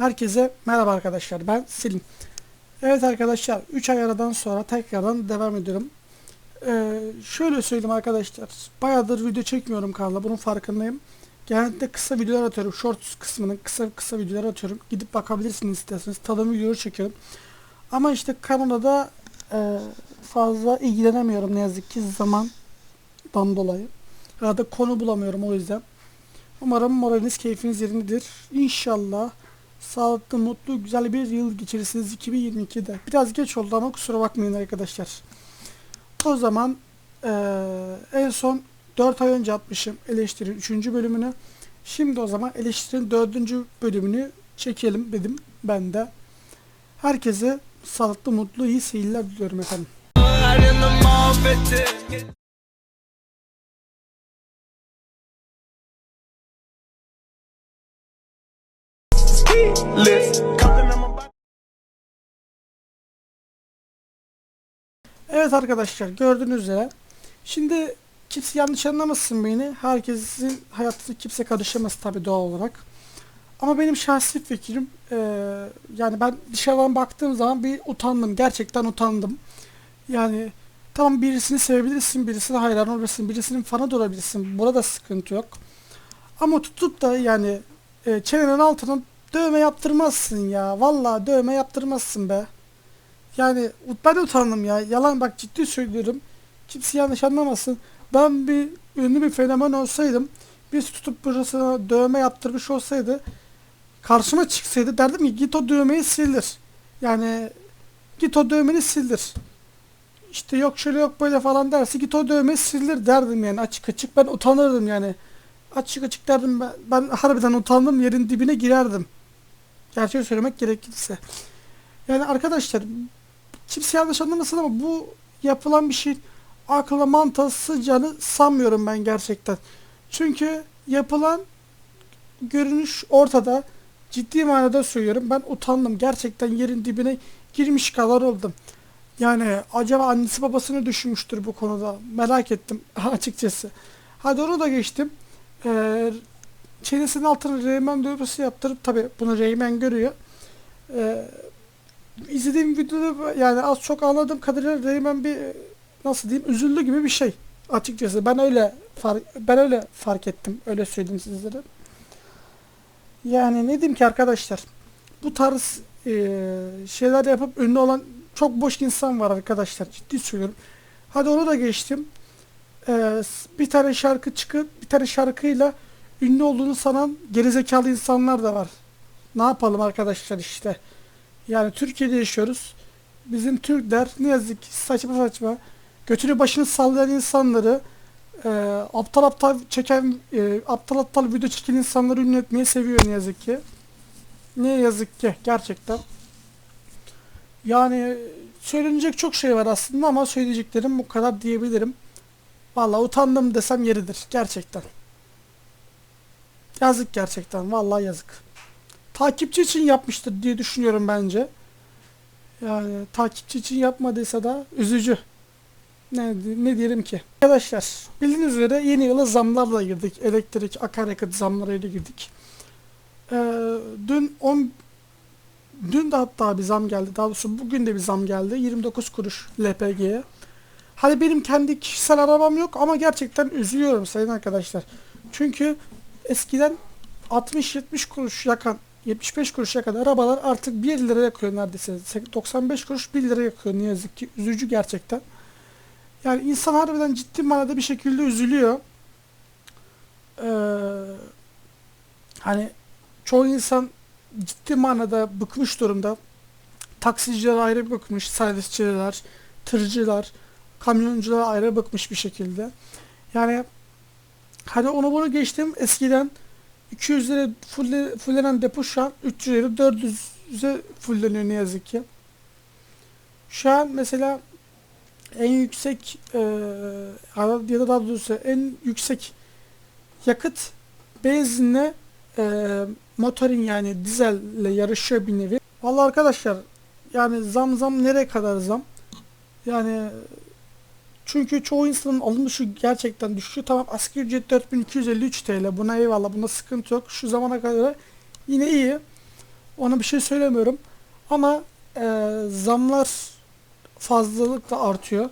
Herkese merhaba arkadaşlar. Ben Selim. Evet arkadaşlar 3 ay aradan sonra tekrardan devam ediyorum. Ee, şöyle söyleyeyim arkadaşlar. Bayağıdır video çekmiyorum kanalda. Bunun farkındayım. Genellikle kısa videolar atıyorum. Shorts kısmının kısa kısa videolar atıyorum. Gidip bakabilirsiniz isterseniz. Tadım videoları çekiyorum. Ama işte kanalda e, fazla ilgilenemiyorum ne yazık ki zamandan dolayı. Ya konu bulamıyorum o yüzden. Umarım moraliniz keyfiniz yerindedir. İnşallah sağlıklı, mutlu, güzel bir yıl geçirirsiniz 2022'de. Biraz geç oldu ama kusura bakmayın arkadaşlar. O zaman eee, en son 4 ay önce atmışım eleştirinin 3. bölümünü. Şimdi o zaman eleştirinin 4. bölümünü çekelim dedim ben de. Herkese sağlıklı, mutlu, iyi seyirler diliyorum efendim. Evet arkadaşlar gördüğünüz üzere. Şimdi kimse yanlış anlamasın beni. Herkesin hayatına kimse karışamaz tabii doğal olarak. Ama benim şahsi fikrim eee, yani ben dışarıdan baktığım zaman bir utandım. Gerçekten utandım. Yani tamam birisini sevebilirsin, birisine hayran olabilirsin, birisinin fanı da olabilirsin. Burada sıkıntı yok. Ama tutup da yani e, çenenin altına dövme yaptırmazsın ya. Vallahi dövme yaptırmazsın be. Yani ben de utandım ya. Yalan bak ciddi söylüyorum. Kimse yanlış anlamasın. Ben bir ünlü bir fenomen olsaydım biz tutup burasına dövme yaptırmış olsaydı karşıma çıksaydı derdim ki git o dövmeyi sildir. Yani git o dövmeni sildir. İşte yok şöyle yok böyle falan derse git o dövmeyi sildir derdim yani açık açık ben utanırdım yani. Açık açık derdim ben, ben harbiden utandım yerin dibine girerdim. Gerçeği söylemek gerekirse. Yani arkadaşlar kimse yanlış anlamasın ama bu yapılan bir şey akla mantığa sığacağını sanmıyorum ben gerçekten. Çünkü yapılan görünüş ortada. Ciddi manada söylüyorum. Ben utandım. Gerçekten yerin dibine girmiş kadar oldum. Yani acaba annesi babasını düşünmüştür bu konuda. Merak ettim açıkçası. Hadi onu da geçtim. Ee, çenesinin altına Reymen dövmesi yaptırıp tabi bunu Reymen görüyor. Ee, izlediğim videoda yani az çok anladığım kadarıyla Reymen bir nasıl diyeyim üzüldü gibi bir şey açıkçası. Ben öyle fark, ben öyle fark ettim. Öyle söyleyeyim sizlere. Yani ne diyeyim ki arkadaşlar bu tarz e, şeyler yapıp ünlü olan çok boş insan var arkadaşlar. Ciddi söylüyorum. Hadi onu da geçtim. E, bir tane şarkı çıkıp bir tane şarkıyla ünlü olduğunu sanan gerizekalı insanlar da var. Ne yapalım arkadaşlar işte. Yani Türkiye'de yaşıyoruz. Bizim Türkler ne yazık ki saçma saçma götünü başını sallayan insanları e, aptal aptal çeken e, aptal aptal video çeken insanları ünlü etmeyi seviyor ne yazık ki. Ne yazık ki gerçekten. Yani söylenecek çok şey var aslında ama söyleyeceklerim bu kadar diyebilirim. Vallahi utandım desem yeridir gerçekten. Yazık gerçekten vallahi yazık. Takipçi için yapmıştır diye düşünüyorum bence. Yani takipçi için yapmadıysa da üzücü. Ne, ne diyelim ki? Arkadaşlar bildiğiniz üzere yeni yıla zamlarla girdik. Elektrik, akaryakıt zamlarıyla girdik. Ee, dün 10 dün de hatta bir zam geldi. Daha doğrusu bugün de bir zam geldi. 29 kuruş LPG'ye. Hani benim kendi kişisel arabam yok ama gerçekten üzülüyorum sayın arkadaşlar. Çünkü eskiden 60-70 kuruş yakan 75 kuruş yakan arabalar artık 1 lira yakıyor neredeyse. 95 kuruş 1 lira yakıyor ne yazık ki. Üzücü gerçekten. Yani insan harbiden ciddi manada bir şekilde üzülüyor. Ee, hani çoğu insan ciddi manada bıkmış durumda. Taksiciler ayrı bıkmış, servisçiler, tırcılar, kamyoncular ayrı bıkmış bir şekilde. Yani hani onu bunu geçtim eskiden 200 lira fulle, fullenen depo şu an 300 lira 400'e fulleniyor ne yazık ki. Şu an mesela en yüksek e, ya da daha doğrusu en yüksek yakıt benzinle e, motorin yani dizelle yarışıyor bir nevi. Vallahi arkadaşlar yani zam zam nereye kadar zam? Yani çünkü çoğu insanın alım gücü gerçekten düşüyor. Tamam asgari ücret 4253 TL. Buna eyvallah. Bunda sıkıntı yok. Şu zamana kadar yine iyi. Ona bir şey söylemiyorum. Ama e, zamlar fazlalıkla artıyor.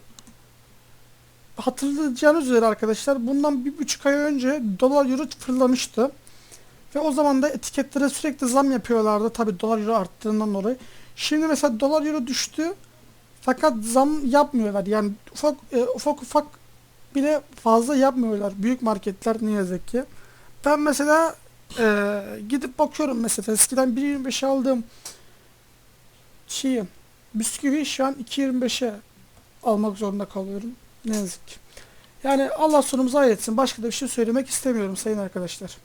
Hatırlayacağınız üzere arkadaşlar bundan bir buçuk ay önce dolar euro fırlamıştı. Ve o zaman da etiketlere sürekli zam yapıyorlardı. Tabi dolar euro arttığından dolayı. Şimdi mesela dolar euro düştü. Fakat zam yapmıyorlar. Yani ufak e, ufak ufak bile fazla yapmıyorlar. Büyük marketler ne yazık ki. Ben mesela e, gidip bakıyorum mesela eskiden 1.25'e aldığım şeyi bisküvi şu an 2.25'e almak zorunda kalıyorum. Ne yazık ki. Yani Allah sonumuzu hayretsin. Başka da bir şey söylemek istemiyorum sayın arkadaşlar.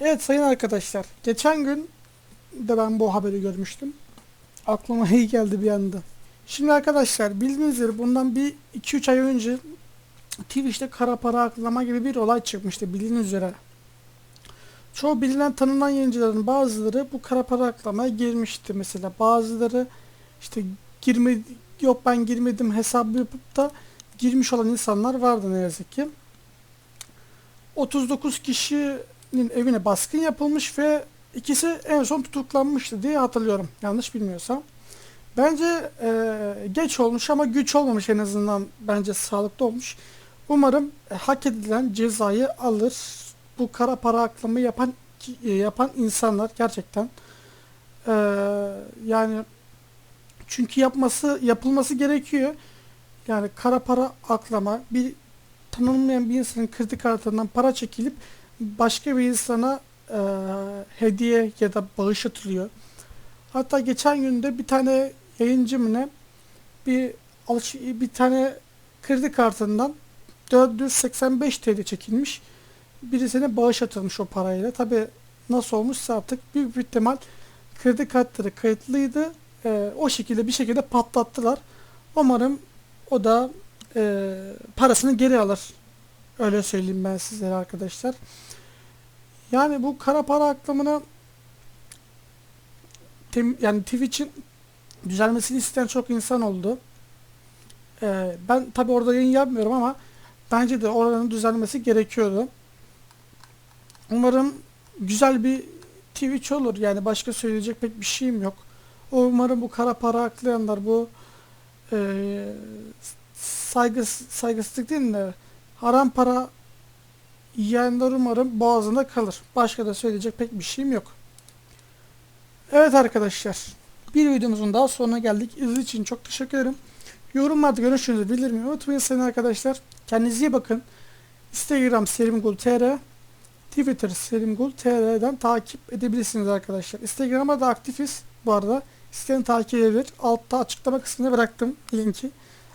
Evet sayın arkadaşlar. Geçen gün de ben bu haberi görmüştüm. Aklıma iyi geldi bir anda. Şimdi arkadaşlar bildiğiniz üzere bundan bir 2-3 ay önce Twitch'te kara para aklama gibi bir olay çıkmıştı bildiğiniz üzere. Çoğu bilinen tanınan yayıncıların bazıları bu kara para aklamaya girmişti mesela. Bazıları işte girme yok ben girmedim hesabı yapıp da girmiş olan insanlar vardı ne yazık ki. 39 kişinin evine baskın yapılmış ve ikisi en son tutuklanmıştı diye hatırlıyorum. Yanlış bilmiyorsam. Bence e, geç olmuş ama güç olmamış en azından bence sağlıklı olmuş. Umarım e, hak edilen cezayı alır. Bu kara para aklama yapan e, yapan insanlar gerçekten e, yani çünkü yapması yapılması gerekiyor. Yani kara para aklama bir tanınmayan bir insanın kredi kartından para çekilip başka bir insana e, hediye ya da bağış atılıyor. Hatta geçen günde bir tane yayıncı mı ne bir alış bir tane kredi kartından 485 TL çekilmiş. Birisine bağış atılmış o parayla. Tabi nasıl olmuşsa artık büyük bir ihtimal kredi kartları kayıtlıydı. E, o şekilde bir şekilde patlattılar. Umarım o da e, parasını geri alır. Öyle söyleyeyim ben sizlere arkadaşlar. Yani bu kara para aklamına yani Twitch'in düzelmesini isteyen çok insan oldu. Ee, ben tabi orada yayın yapmıyorum ama bence de oranın düzelmesi gerekiyordu. Umarım güzel bir Twitch olur. Yani başka söyleyecek pek bir şeyim yok. Umarım bu kara para aklayanlar bu e, saygı, saygısızlık değil de haram para yiyenler umarım boğazında kalır. Başka da söyleyecek pek bir şeyim yok. Evet arkadaşlar. Bir videomuzun daha sonuna geldik. İzlediğiniz için çok teşekkür ederim. Yorumlarda görüşünüzü bildirmeyi unutmayın sayın arkadaşlar. Kendinize iyi bakın. Instagram serimgul.tr Twitter serimgul.tr'den takip edebilirsiniz arkadaşlar. Instagram'da da aktifiz bu arada. İsteyen takip edebilir. Altta açıklama kısmına bıraktım linki.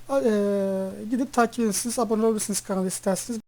Ee, gidip takip edersiniz. Abone olabilirsiniz kanala isterseniz.